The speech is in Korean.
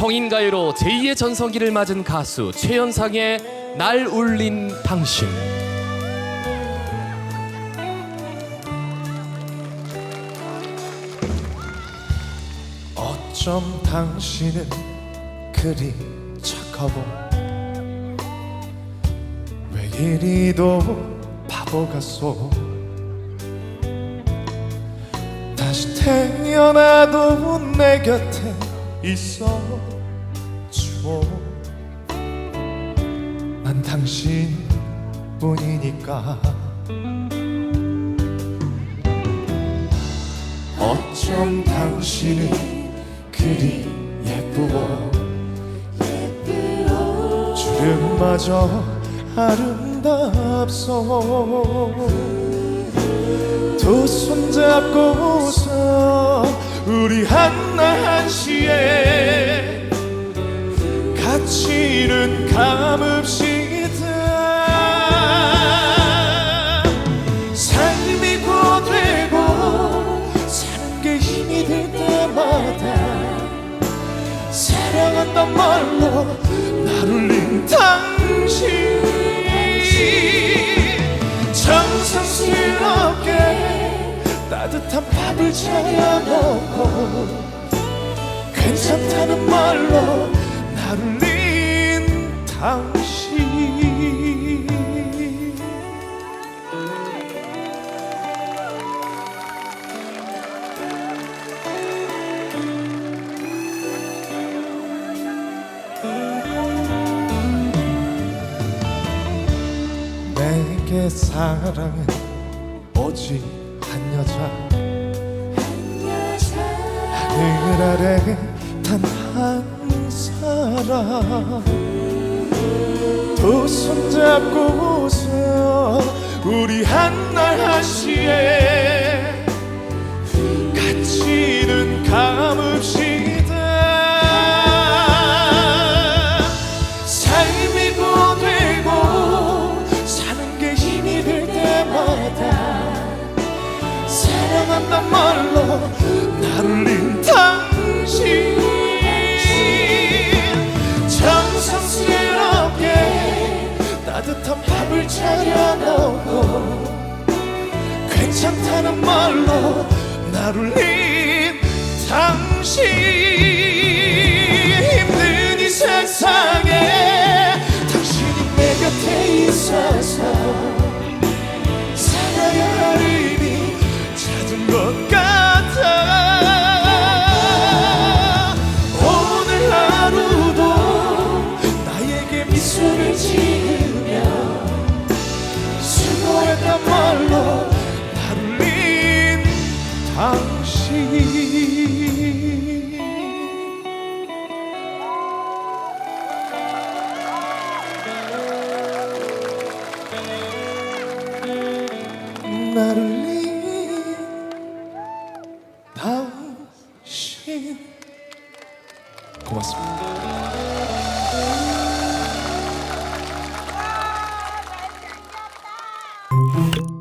성인가요로 제2의 전성기를 맞은 가수 최연상의 날 울린 당신. 어쩜 당신은 그리 착하고 왜 이리도 바보 같소? 다시 태어나도 내 곁에 있어 줘. 난 당신 뿐이니까 어쩜 당신은 그리 예쁘고 주름마저 아름답소 두 손 잡고서 우리 한날 한시 감읍시다 삶이 고되고 사는 게 힘이 들 때마다 사랑한단 말로 날 울린 당신. 정성스럽게 따뜻한 밥을 차려 먹고 괜찮다는 말로 날 울린 당신. 내게 사랑은 오직 한 여자. 하늘 아래 단 한 사람 두 손잡고서 우리 한 날 한시에 같이는 감읍시다 삶이 고되고 사는 게 힘이 들 때마다 사랑한단 말로 먹고 괜찮다는 말로 날 울린 당신 나를 위해 당신 고맙습니다. 아,